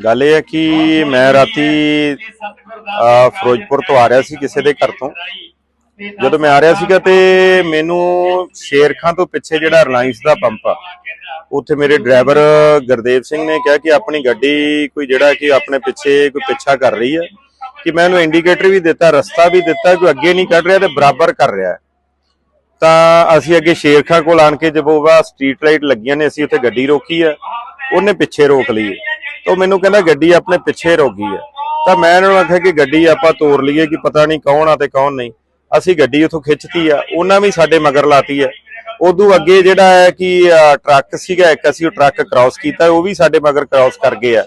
ਗੱਲ ਇਹ ਹੈ ਕਿ ਮੈਂ ਰਾਤੀ ਫਿਰੋਜ਼ਪੁਰ ਤੋਂ ਆ ਰਿਹਾ ਸੀ ਕਿਸੇ ਦੇ ਘਰ ਤੋਂ। ਜਦੋਂ ਮੈਂ ਆ ਰਿਹਾ ਸੀਗਾ ਤੇ ਮੈਨੂੰ ਸ਼ੇਰਖਾਂ ਤੋਂ ਪਿੱਛੇ ਜਿਹੜਾ ਰਿਲਾਇੰਸ ਦਾ ਪੰਪ ਆ, ਉੱਥੇ ਮੇਰੇ ਡਰਾਈਵਰ ਗੁਰਦੇਵ ਸਿੰਘ ਨੇ ਕਿਹਾ ਕਿ ਆਪਣੀ ਗੱਡੀ ਕੋਈ ਜਿਹੜਾ ਕਿ ਆਪਣੇ ਪਿੱਛੇ ਕੋਈ ਪਿੱਛਾ ਕਰ ਰਹੀ ਹੈ, ਕਿ ਮੈਂ ਉਹਨੂੰ ਇੰਡੀਕੇਟਰ ਵੀ ਦਿੱਤਾ, ਰਸਤਾ ਵੀ ਦਿੱਤਾ, ਕੋਈ ਅੱਗੇ ਨਹੀਂ ਕੱਢ ਰਿਹਾ ਤੇ ਬਰਾਬਰ ਕਰ ਰਿਹਾ ਤਾਂ ਅਸੀਂ ਅੱਗੇ ਸ਼ੇਰਖਾਂ ਕੋਲ ਆਣ ਕੇ ਜਦੋਂ ਸਟਰੀਟ ਲਾਈਟ ਲੱਗੀਆਂ ਨੇ, ਅਸੀਂ ਉੱਥੇ ਗੱਡੀ ਰੋਕੀ ਹੈ, ਉਹਨੇ ਪਿੱਛੇ ਰੋਕ ਲਈ ਤਾਂ ਉਹ ਮੈਨੂੰ ਕਹਿੰਦਾ ਗੱਡੀ ਆਪਣੇ ਪਿੱਛੇ ਰੋਗੀ ਹੈ ਤਾਂ ਮੈਂ ਇਹਨਾਂ ਨੂੰ ਆਖਿਆ ਕਿ ਗੱਡੀ ਆਪਾਂ ਤੋੜ ਲਈਏ ਕਿ ਪਤਾ ਨਹੀਂ ਕੌਣ ਆ ਤੇ ਕੌਣ ਨਹੀਂ। ਅਸੀਂ ਗੱਡੀ ਉੱਥੋਂ ਖਿੱਚਤੀ ਆ ਉਹਨਾਂ ਵੀ ਸਾਡੇ ਮਗਰ ਲਾਤੀ ਹੈ ਉਦੋਂ ਅੱਗੇ ਜਿਹੜਾ ਹੈ ਕਿ ਟਰੱਕ ਸੀਗਾ ਇੱਕ ਅਸੀਂ ਉਹ ਟਰੱਕ ਕ੍ਰਾਸ ਕੀਤਾ ਉਹ ਵੀ ਸਾਡੇ ਮਗਰ ਕ੍ਰਾਸ ਕਰ ਗਏ ਆ।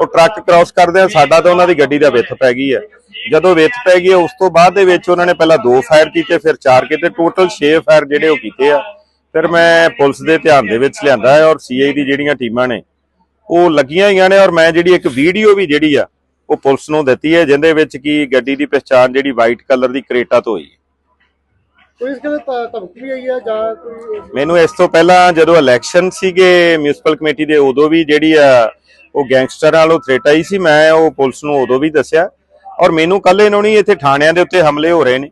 ਉਹ ਟਰੱਕ ਕ੍ਰਾਸ ਕਰਦਿਆਂ ਸਾਡਾ ਤਾਂ ਉਹਨਾਂ ਦੀ ਗੱਡੀ ਦਾ ਵਿੱਥ ਪੈ ਗਈ ਹੈ ਜਦੋਂ ਵਿੱਥ ਪੈ ਗਈ ਹੈ, ਉਸ ਤੋਂ ਬਾਅਦ ਦੇ ਵਿੱਚ ਉਹਨਾਂ ਨੇ ਪਹਿਲਾਂ ਦੋ ਫਾਇਰ ਕੀਤੇ ਫਿਰ ਚਾਰ ਕੀਤੇ ਟੋਟਲ 6 ਫਾਇਰ ਜਿਹੜੇ ਉਹ ਕੀਤੇ ਆ। ਫਿਰ ਮੈਂ ਪੁਲਿਸ ਦੇ ਧਿਆਨ ਦੇ ਵਿੱਚ ਲਿਆਂਦਾ ਹੈ ਔਰ ਸੀਆਈ ਦੀ ਜਿਹੜੀਆਂ ਟੀਮਾਂ ਨੇ ਉਹ ਲੱਗੀਆਂ ਹੋਈਆਂ ਨੇ ਔਰ ਮੈਂ ਜਿਹੜੀ ਇੱਕ ਵੀਡੀਓ ਵੀ ਜਿਹੜੀ ਆ ਉਹ ਪੁਲਿਸ ਨੂੰ ਦਿੱਤੀ ਹੈ ਜਿੰਦੇ ਵਿੱਚ ਕੀ ਗੱਡੀ ਦੀ ਪਛਾਣ ਜਿਹੜੀ ਵਾਈਟ ਕਲਰ ਦੀ ਕਰੇਟਾ ਤੋਂ ਹੋਈ ਹੈ। ਕੋਈ ਇਸ ਕਦੇ ਧਮਕੀ ਵੀ ਆਈ ਹੈ ਜਾਂ ਕੋਈ ਮੈਨੂੰ ਇਸ ਤੋਂ ਪਹਿਲਾਂ ਜਦੋਂ ਇਲੈਕਸ਼ਨ ਸੀਗੇ ਮਿਊਨਿਸਪਲ ਕਮੇਟੀ ਦੇ ਉਦੋਂ ਵੀ ਜਿਹੜੀ ਆ ਉਹ ਗੈਂਗਸਟਰਾਂ ਨਾਲੋਂ ਥ੍ਰੇਟ ਆਈ ਸੀ ਮੈਂ ਉਹ ਪੁਲਿਸ ਨੂੰ ਉਦੋਂ ਵੀ ਦੱਸਿਆ ਔਰ ਮੈਨੂੰ ਕੱਲ ਇਹਨਾਂ ਨਹੀਂ ਇੱਥੇ ਥਾਣਿਆਂ ਦੇ ਉੱਤੇ ਹਮਲੇ ਹੋ ਰਹੇ ਨੇ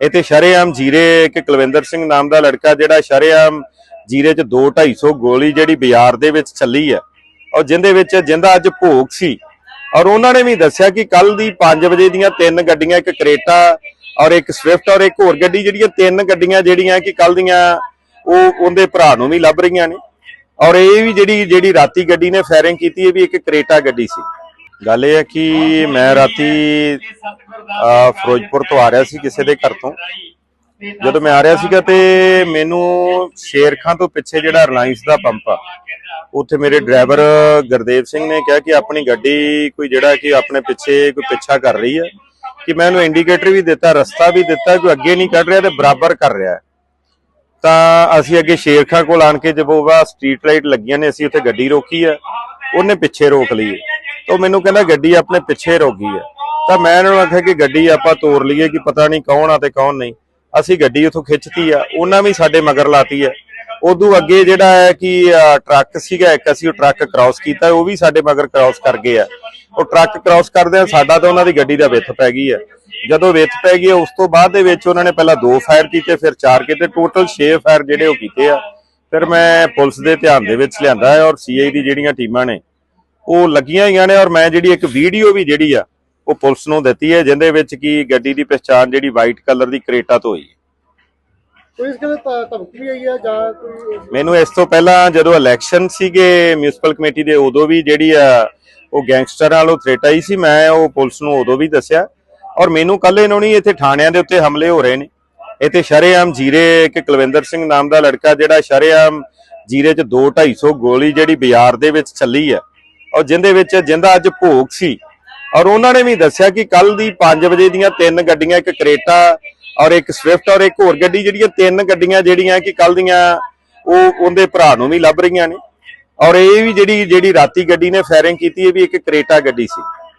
ਇੱਥੇ ਸ਼ਰੇਆਮ ਜੀਰੇ ਇੱਕ ਕੁਲਵਿੰਦਰ ਸਿੰਘ ਨਾਮ ਦਾ ਲੜਕਾ ਜਿਹੜਾ ਸ਼ਰੇਆਮ ਜੀਰੇ 'ਚ 2 250 ਗੋਲੀ ਜਿਹੜੀ ਬਾਜ਼ਾਰ ਦੇ ਵਿੱਚ ਚੱਲੀ ਹੈ ਔਰ ਜਿੰਦੇ ਵਿੱਚ ਜਿੰਦਾ ਅੱਜ ਭੋਗ ਸੀ। ਔਰ ਉਹਨਾਂ ਨੇ ਵੀ ਦੱਸਿਆ ਕਿ ਕੱਲ ਦੀ 5 ਵਜੇ ਦੀਆਂ ਤਿੰਨ ਗੱਡੀਆਂ, ਇੱਕ ਕਰੇਟਾ ਔਰ ਇੱਕ ਸਵਿਫਟ ਔਰ ਇੱਕ ਹੋਰ ਗੱਡੀ, ਜਿਹੜੀਆਂ ਤਿੰਨ ਗੱਡੀਆਂ ਜਿਹੜੀਆਂ ਕਿ ਕੱਲ ਦੀਆਂ ਉਹ ਉਹਦੇ ਭਰਾ ਨੂੰ ਵੀ ਲੱਭ ਰਹੀਆਂ ਨੇ। ਔਰ ਇਹ ਵੀ ਜਿਹੜੀ ਜਿਹੜੀ ਰਾਤੀ ਗੱਡੀ ਨੇ ਫਾਇਰਿੰਗ ਕੀਤੀ, ਇਹ ਵੀ ਇੱਕ ਕਰੇਟਾ ਗੱਡੀ ਸੀ। ਗੱਲ ਇਹ ਹੈ ਕਿ ਮੈਂ ਰਾਤੀ ਫਿਰੋਜ਼ਪੁਰ ਤੋਂ ਆ ਰਿਹਾ ਸੀ ਕਿਸੇ ਦੇ ਘਰ ਤੋਂ। ਜਦੋਂ ਮੈਂ ਆ ਰਿਹਾ ਸੀਗਾ ਤੇ ਮੈਨੂੰ ਸ਼ੇਰਖਾਂ ਤੋਂ ਪਿੱਛੇ ਜਿਹੜਾ ਰਿਲਾਇੰਸ ਦਾ ਪੰਪ ਆ, ਉੱਥੇ ਮੇਰੇ ਡਰਾਈਵਰ ਗੁਰਦੇਵ ਸਿੰਘ ਨੇ ਕਿਹਾ ਕਿ ਆਪਣੀ ਗੱਡੀ ਕੋਈ ਜਿਹੜਾ ਕਿ ਆਪਣੇ ਪਿੱਛੇ ਕੋਈ ਪਿੱਛਾ ਕਰ ਰਹੀ ਹੈ ਕਿ ਮੈਂ ਉਹਨੂੰ ਇੰਡੀਕੇਟਰ ਵੀ ਦਿੱਤਾ, ਰਸਤਾ ਵੀ ਦਿੱਤਾ, ਕੋਈ ਅੱਗੇ ਨਹੀਂ ਕੱਢ ਰਿਹਾ ਤੇ ਬਰਾਬਰ ਕਰ ਰਿਹਾ ਤਾਂ ਅਸੀਂ ਅੱਗੇ ਸ਼ੇਰਖਾਂ ਕੋਲ ਆਣ ਕੇ ਜਦੋਂ ਸਟਰੀਟ ਲਾਈਟ ਲੱਗੀਆਂ ਨੇ, ਅਸੀਂ ਉੱਥੇ ਗੱਡੀ ਰੋਕੀ ਹੈ ਉਹਨੇ ਪਿੱਛੇ ਰੋਕ ਲਈ ਤਾਂ ਉਹ ਮੈਨੂੰ ਕਹਿੰਦਾ ਗੱਡੀ ਆਪਣੇ ਪਿੱਛੇ ਰੋਕੀ ਹੈ। ਤਾਂ ਮੈਂ ਇਹਨਾਂ ਨੂੰ ਆਖਿਆ ਕਿ ਗੱਡੀ ਆਪਾਂ ਤੋੜ ਲਈਏ ਕਿ ਪਤਾ ਨਹੀਂ ਕੌਣ ਆ ਤੇ ਕੌਣ ਨਹੀਂ। ਅਸੀਂ ਗੱਡੀ ਉੱਥੋਂ ਖਿੱਚਤੀ ਆ ਉਹਨਾਂ ਵੀ ਸਾਡੇ ਮਗਰ ਲਾਤੀ ਹੈ ਉਦੋਂ ਅੱਗੇ ਜਿਹੜਾ ਹੈ ਕਿ ਟਰੱਕ ਸੀਗਾ ਇੱਕ ਅਸੀਂ ਉਹ ਟਰੱਕ ਕ੍ਰਾਸ ਕੀਤਾ ਉਹ ਵੀ ਸਾਡੇ ਮਗਰ ਕ੍ਰਾਸ ਕਰ ਗਏ ਆ। ਉਹ ਟਰੱਕ ਕ੍ਰਾਸ ਕਰਦਿਆਂ ਸਾਡਾ ਤਾਂ ਉਹਨਾਂ ਦੀ ਗੱਡੀ ਦਾ ਵਿੱਥ ਪੈ ਗਈ ਹੈ ਜਦੋਂ ਵਿੱਥ ਪੈ ਗਈ ਹੈ, ਉਸ ਤੋਂ ਬਾਅਦ ਦੇ ਵਿੱਚ ਉਹਨਾਂ ਨੇ ਪਹਿਲਾਂ ਦੋ ਫਾਇਰ ਕੀਤੇ ਫਿਰ ਚਾਰ ਕੀਤੇ ਟੋਟਲ 6 ਫਾਇਰ ਜਿਹੜੇ ਉਹ ਕੀਤੇ ਆ। ਫਿਰ ਮੈਂ ਪੁਲਿਸ ਦੇ ਧਿਆਨ ਦੇ ਵਿੱਚ ਲਿਆਂਦਾ ਹੈ ਔਰ ਸੀਆਈ ਦੀ ਜਿਹੜੀਆਂ ਟੀਮਾਂ ਨੇ ਉਹ ਲੱਗੀਆਂ ਹੋਈਆਂ ਨੇ ਔਰ ਮੈਂ ਜਿਹੜੀ ਇੱਕ ਵੀਡੀਓ ਵੀ ਜਿਹੜੀ ਆ ਉਹ ਪੁਲਿਸ ਨੂੰ ਦਿੱਤੀ ਹੈ ਜਿੰਦੇ ਵਿੱਚ ਕੀ ਗੱਡੀ ਦੀ ਪਛਾਣ ਜਿਹੜੀ ਵਾਈਟ ਕਲਰ ਦੀ ਕਰੇਟਾ ਤੋਂ ਹੋਈ ਹੈ। ਕੋਈ ਇਸ ਕਦੇ ਧਮਕੀ ਵੀ ਆਈ ਹੈ ਜਾਂ ਕੋਈ ਮੈਨੂੰ ਇਸ ਤੋਂ ਪਹਿਲਾਂ ਜਦੋਂ ਇਲੈਕਸ਼ਨ ਸੀਗੇ ਮਿਊਨਿਸਪਲ ਕਮੇਟੀ ਦੇ ਉਦੋਂ ਵੀ ਜਿਹੜੀ ਆ ਉਹ ਗੈਂਗਸਟਰਾਂ ਨਾਲੋਂ ਥ੍ਰੇਟ ਆਈ ਸੀ ਮੈਂ ਉਹ ਪੁਲਿਸ ਨੂੰ ਉਦੋਂ ਵੀ ਦੱਸਿਆ। ਔਰ ਮੈਨੂੰ ਕੱਲ ਇਹਨਾਂ ਨਹੀਂ ਇੱਥੇ ਥਾਣਿਆਂ ਦੇ ਉੱਤੇ ਹਮਲੇ ਹੋ ਰਹੇ ਨੇ। ਇੱਥੇ ਸ਼ਰੇਆਮ ਜੀਰੇ ਇੱਕ ਕੁਲਵਿੰਦਰ ਸਿੰਘ ਨਾਮ ਦਾ ਲੜਕਾ ਜਿਹੜਾ ਸ਼ਰੇਆਮ ਜੀਰੇ 'ਚ 2 250 ਗੋਲੀ ਜਿਹੜੀ ਬਾਜ਼ਾਰ ਦੇ ਵਿੱਚ ਚੱਲੀ ਹੈ ਔਰ ਜਿੰਦੇ ਵਿੱਚ ਜਿੰਦਾ ਅੱਜ ਭੋਗ ਸੀ ਔਰ ਉਹਨਾਂ ਨੇ ਵੀ ਦੱਸਿਆ ਕਿ ਕੱਲ ਦੀ 5 ਵਜੇ ਦੀਆਂ ਤਿੰਨ ਗੱਡੀਆਂ, ਇੱਕ ਕਰੇਟਾ ਔਰ ਇੱਕ ਸਵਿਫਟ ਔਰ ਇੱਕ ਹੋਰ ਗੱਡੀ, ਜਿਹੜੀਆਂ ਤਿੰਨ ਗੱਡੀਆਂ ਜਿਹੜੀਆਂ ਕਿ ਕੱਲ ਦੀਆਂ ਉਹ ਉਹਦੇ ਭਰਾ ਨੂੰ ਵੀ ਲੱਭ ਰਹੀਆਂ ਨੇ। ਔਰ ਇਹ ਵੀ ਜਿਹੜੀ ਜਿਹੜੀ ਰਾਤੀ ਗੱਡੀ ਨੇ ਫਾਇਰਿੰਗ ਕੀਤੀ, ਇਹ ਵੀ ਇੱਕ ਕਰੇਟਾ ਗੱਡੀ ਸੀ।